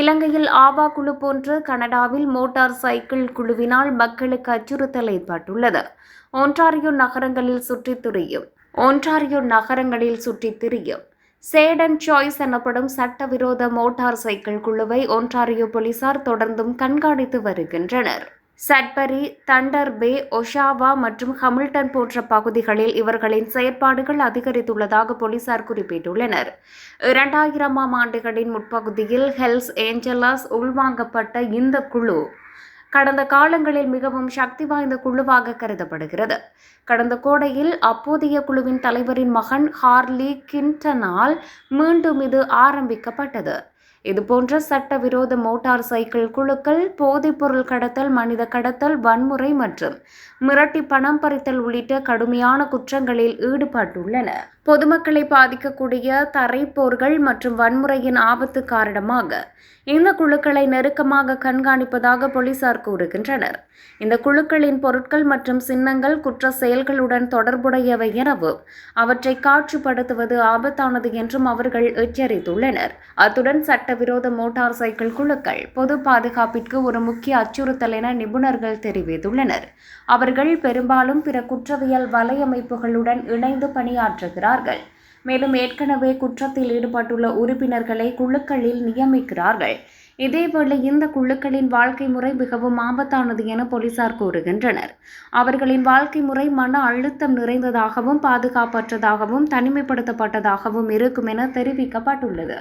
இலங்கையில் ஆவா குழு போன்று கனடாவில் மோட்டார் சைக்கிள் குழுவினால் மக்களுக்கு அச்சுறுத்தல் ஏற்பட்டுள்ளது. ஒன்றாரியோ நகரங்களில் சுற்றித் திரியும். ஒன்றாரியோ நகரங்களில் சுற்றித் திரியும். சேடன் சாய்ஸ் எனப்படும் சட்டவிரோத மோட்டார் சைக்கிள் குழுவை ஒன்றாரியோ போலீசார் தொடர்ந்தும் கண்காணித்து வருகின்றனர். சட்பரி தண்டர் பே ஒஷாவா மற்றும் ஹமில்டன் போன்ற பகுதிகளில் இவர்களின் செயற்பாடுகள் அதிகரித்துள்ளதாக போலீசார் குறிப்பிட்டுள்ளனர். இரண்டாயிரமாம் ஆண்டுகளின் முற்பகுதியில் ஹெல்ஸ் ஏஞ்சலாஸ் உள்வாங்கப்பட்ட இந்த குழு கடந்த காலங்களில் மிகவும் சக்தி வாய்ந்த குழுவாக கருதப்படுகிறது. கடந்த கோடையில் அப்போதைய குழுவின் தலைவரின் மகன் ஹார்லி கிண்டனால் மீண்டும் இது ஆரம்பிக்கப்பட்டது. இதுபோன்ற சட்டவிரோத மோட்டார் சைக்கிள் குழுக்கள் போதைப்பொருள் கடத்தல் மனித கடத்தல் வன்முறை மற்றும் மிரட்டி பணம் பறித்தல் உள்ளிட்ட கடுமையான குற்றங்களில் ஈடுபட்டுள்ளன. பொதுமக்களை பாதிக்கக்கூடிய தரைப்போர்கள் மற்றும் வன்முறையின் ஆபத்து காரணமாக இந்த குழுக்களை நெருக்கமாக கண்காணிப்பதாக போலீசார் கூறுகின்றனர். இந்த குழுக்களின் பொருட்கள் மற்றும் சின்னங்கள் குற்ற செயல்களுடன் தொடர்புடையவை எனவும் அவற்றை காட்சிப்படுத்துவது ஆபத்தானது என்றும் அவர்கள் எச்சரித்துள்ளனர். அத்துடன் சட்டவிரோத மோட்டார் சைக்கிள் குழுக்கள் பொது பாதுகாப்பிற்கு ஒரு முக்கிய அச்சுறுத்தல் என நிபுணர்கள் தெரிவித்துள்ளனர். அவர்கள் பெரும்பாலும் பிற குற்றவியல் வலையமைப்புகளுடன் இணைந்து பணியாற்றுகிறார் பணியாற்றுகிறார்கள் மேலும் ஏற்கனவே குற்றத்தில் ஈடுபட்டுள்ள உறுப்பினர்களை குழுக்களில் நியமிக்கிறார்கள். இதேவேளை இந்த குழுக்களின் வாழ்க்கை முறை மிகவும் ஆபத்தானது என போலீசார் கூறுகின்றனர். அவர்களின் வாழ்க்கை முறை மன அழுத்தம் நிறைந்ததாகவும் பாதுகாப்பற்றதாகவும் தனிமைப்படுத்தப்பட்டதாகவும் இருக்கும் என தெரிவிக்கப்பட்டுள்ளது.